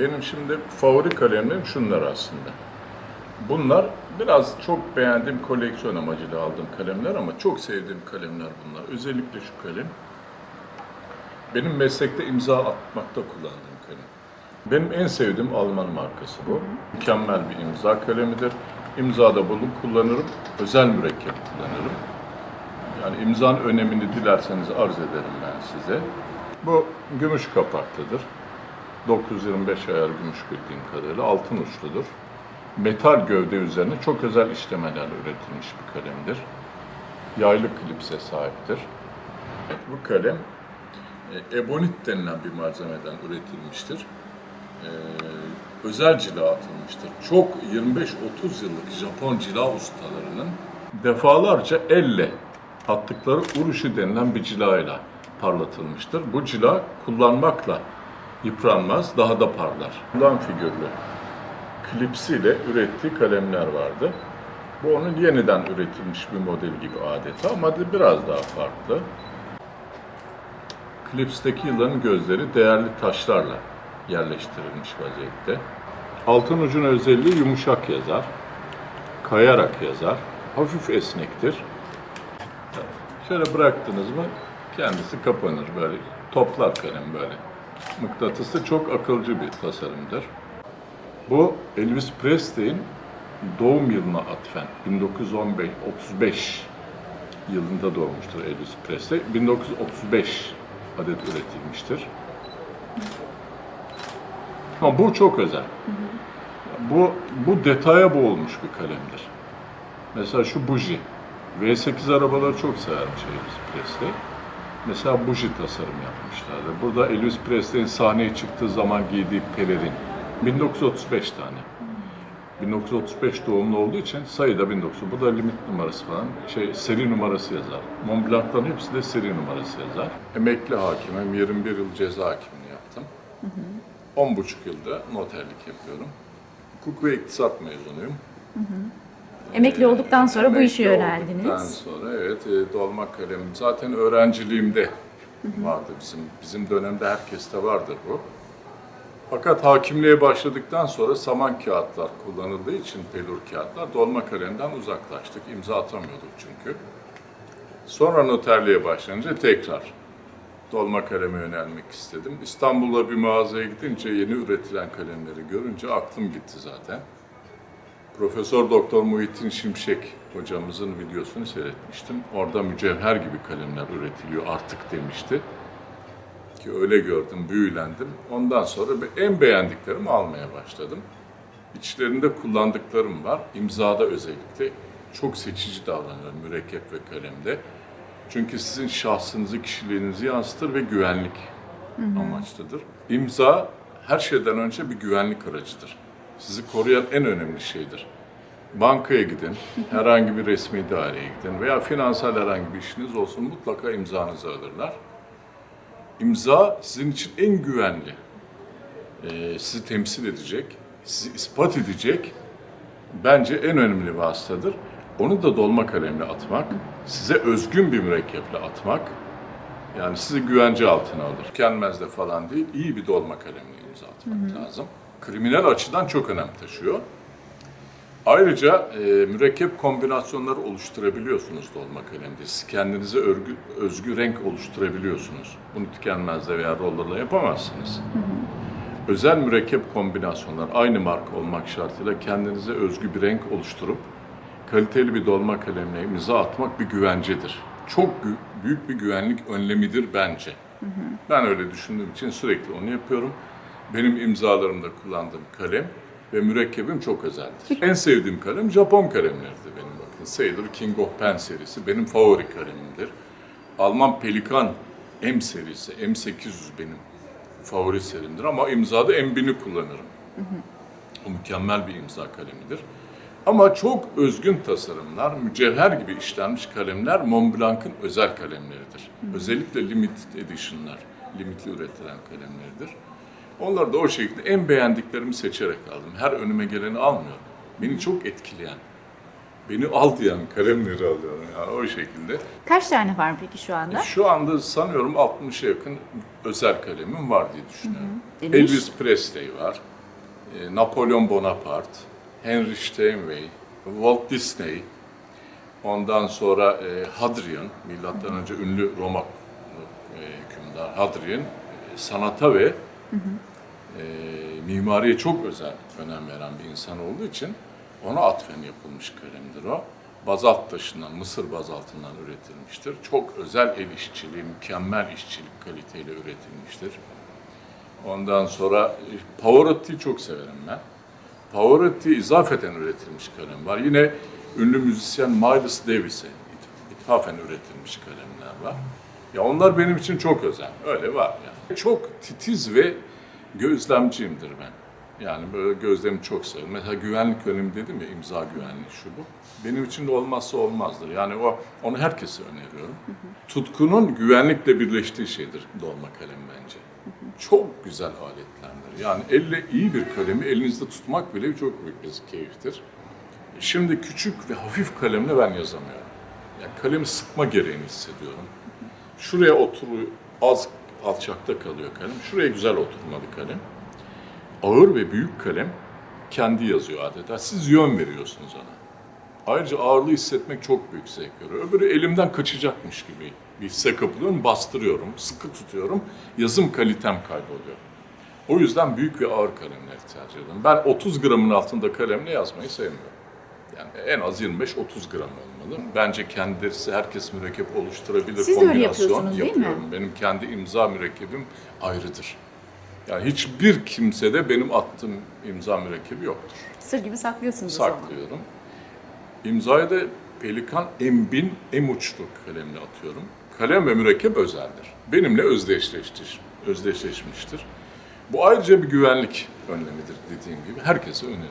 benim şimdi favori kalemlerim şunlar aslında. Bunlar biraz çok beğendiğim koleksiyon amacıyla aldığım kalemler ama çok sevdiğim kalemler bunlar. Özellikle şu kalem. Benim meslekte imza atmakta kullandığım kalem. Benim en sevdiğim Alman markası bu. Mükemmel bir imza kalemidir. İmzada bulup kullanırım. Özel mürekkep kullanırım. Yani imzanın önemini dilerseniz arz ederim ben size. Bu gümüş kapaklıdır. 925 ayar gümüş bildiğim kadarıyla altın uçludur. Metal gövde üzerine çok özel işlemelerle üretilmiş bir kalemdir. Yaylı klipse sahiptir. Bu kalem e, ebonit denilen bir malzemeden üretilmiştir. Ee, özel cila atılmıştır. Çok 25-30 yıllık Japon cila ustalarının defalarca elle attıkları urushi denilen bir cilayla parlatılmıştır. Bu cila kullanmakla yıpranmaz, daha da parlar. Bundan figürlü klipsiyle ürettiği kalemler vardı. Bu onun yeniden üretilmiş bir model gibi adeta ama biraz daha farklı. Klips'teki yılanın gözleri değerli taşlarla yerleştirilmiş vaziyette. Altın ucun özelliği yumuşak yazar, kayarak yazar, hafif esnektir. Şöyle bıraktınız mı kendisi kapanır böyle toplar kalem böyle. Mıknatısı çok akılcı bir tasarımdır. Bu Elvis Presley'in doğum yılına atfen 1915 35 yılında doğmuştur Elvis Presley. 1935 adet üretilmiştir. Ama bu çok özel. Bu bu detaya boğulmuş bir kalemdir. Mesela şu buji. V8 arabaları çok severmiş Elvis Presley. Mesela buji tasarım yapmışlardı. Burada Elvis Presley'in sahneye çıktığı zaman giydiği pelerin. 1935 tane. 1935 doğumlu olduğu için sayıda 1900. Bu da limit numarası falan. Şey seri numarası yazar. Montblanc'ların hepsi de seri numarası yazar. Emekli hakimim. 21 yıl ceza hakimliği yaptım. 10,5 yılda noterlik yapıyorum. Hukuk ve iktisat mezunuyum. Emekli olduktan sonra bu işe Emekli olduktan yöneldiniz. sonra evet e, dolma kalemim zaten öğrenciliğimde vardı bizim bizim dönemde herkeste vardır bu. Fakat hakimliğe başladıktan sonra saman kağıtlar kullanıldığı için pelur kağıtlar dolma kalemden uzaklaştık. İmza atamıyorduk çünkü. Sonra noterliğe başlayınca tekrar dolma kaleme yönelmek istedim. İstanbul'da bir mağazaya gidince yeni üretilen kalemleri görünce aklım gitti zaten. Profesör Doktor Muhittin Şimşek hocamızın videosunu seyretmiştim. Orada mücevher gibi kalemler üretiliyor artık demişti. Ki öyle gördüm, büyülendim. Ondan sonra en beğendiklerimi almaya başladım. İçlerinde kullandıklarım var. İmzada özellikle çok seçici davranıyorum mürekkep ve kalemde. Çünkü sizin şahsınızı, kişiliğinizi yansıtır ve güvenlik amaçlıdır. İmza her şeyden önce bir güvenlik aracıdır. Sizi koruyan en önemli şeydir. Bankaya gidin, herhangi bir resmi daireye gidin veya finansal herhangi bir işiniz olsun mutlaka imzanızı alırlar. İmza sizin için en güvenli, e, sizi temsil edecek, sizi ispat edecek bence en önemli vasıtadır. Onu da dolma kalemle atmak, size özgün bir mürekkeple atmak, yani sizi güvence altına alır. Tükenmez de falan değil, iyi bir dolma kalemle imza atmak lazım. Kriminal açıdan çok önem taşıyor. Ayrıca e, mürekkep kombinasyonları oluşturabiliyorsunuz dolma kalemde. Siz kendinize örgü, özgü renk oluşturabiliyorsunuz. Bunu tükenmezle veya rollerla yapamazsınız. Özel mürekkep kombinasyonlar aynı marka olmak şartıyla kendinize özgü bir renk oluşturup kaliteli bir dolma kalemle imza atmak bir güvencedir. Çok gü- büyük bir güvenlik önlemidir bence. Ben öyle düşündüğüm için sürekli onu yapıyorum. Benim imzalarımda kullandığım kalem ve mürekkebim çok özeldir. En sevdiğim kalem Japon kalemleridir benim bakın. Sailor King of Pen serisi benim favori kalemimdir. Alman Pelikan M serisi, M800 benim favori serimdir ama imzada M1000'i kullanırım. O mükemmel bir imza kalemidir. Ama çok özgün tasarımlar, mücevher gibi işlenmiş kalemler Montblanc'ın özel kalemleridir. Özellikle limited edition'lar, limitli üretilen kalemleridir. Onları da o şekilde en beğendiklerimi seçerek aldım. Her önüme geleni almıyorum. Beni çok etkileyen, beni al diyen kalemleri alıyorum yani o şekilde. Kaç tane var peki şu anda? Şu anda sanıyorum 60'a yakın özel kalemim var diye düşünüyorum. Demiş. Elvis Presley var, e, Napolyon Bonaparte, Henry Steinway, Walt Disney, ondan sonra e, Hadrian, milattan önce ünlü Roma e, hükümdar Hadrian, e, sanata ve e, mimariye çok özel önem veren bir insan olduğu için ona atfen yapılmış kalemdir o. Bazalt taşından, Mısır bazaltından üretilmiştir. Çok özel el işçiliği, mükemmel işçilik kaliteyle üretilmiştir. Ondan sonra e, Pavarotti'yi çok severim ben. Pavarotti izafeten üretilmiş kalem var. Yine ünlü müzisyen Miles Davis'e ith- ithafen üretilmiş kalemler var. Ya onlar benim için çok özel. Öyle var yani. Çok titiz ve gözlemciyimdir ben. Yani böyle gözlemi çok severim. Mesela güvenlik önemi dedim ya imza güvenliği şu bu. Benim için de olmazsa olmazdır. Yani o onu herkese öneriyorum. Tutkunun güvenlikle birleştiği şeydir dolma kalem bence. Çok güzel aletlerdir. Yani elle iyi bir kalemi elinizde tutmak bile çok büyük bir keyiftir. Şimdi küçük ve hafif kalemle ben yazamıyorum. Yani kalemi sıkma gereğini hissediyorum. Şuraya oturuyor, az alçakta kalıyor kalem. Şuraya güzel oturmalı kalem. Ağır ve büyük kalem kendi yazıyor adeta. Siz yön veriyorsunuz ona. Ayrıca ağırlığı hissetmek çok büyük zevk veriyor. Öbürü elimden kaçacakmış gibi bir hisse kapılıyorum, bastırıyorum, sıkı tutuyorum. Yazım kalitem kayboluyor. O yüzden büyük ve ağır kalemleri tercih ediyorum. Ben 30 gramın altında kalemle yazmayı sevmiyorum. Yani en az 25-30 gram olmalı. Bence kendisi herkes mürekkep oluşturabilir. Siz de öyle kombinasyon yapıyorsunuz, değil mi? yapıyorum. Benim kendi imza mürekkebim ayrıdır. Yani hiçbir kimsede benim attığım imza mürekkebi yoktur. Sır gibi saklıyorsunuz o zaman. Saklıyorum. İmzayı da Pelikan M1000 M uçlu kalemle atıyorum. Kalem ve mürekkep özeldir. Benimle özdeşleştir, özdeşleşmiştir. Bu ayrıca bir güvenlik önlemidir dediğim gibi. Herkese öneriyorum.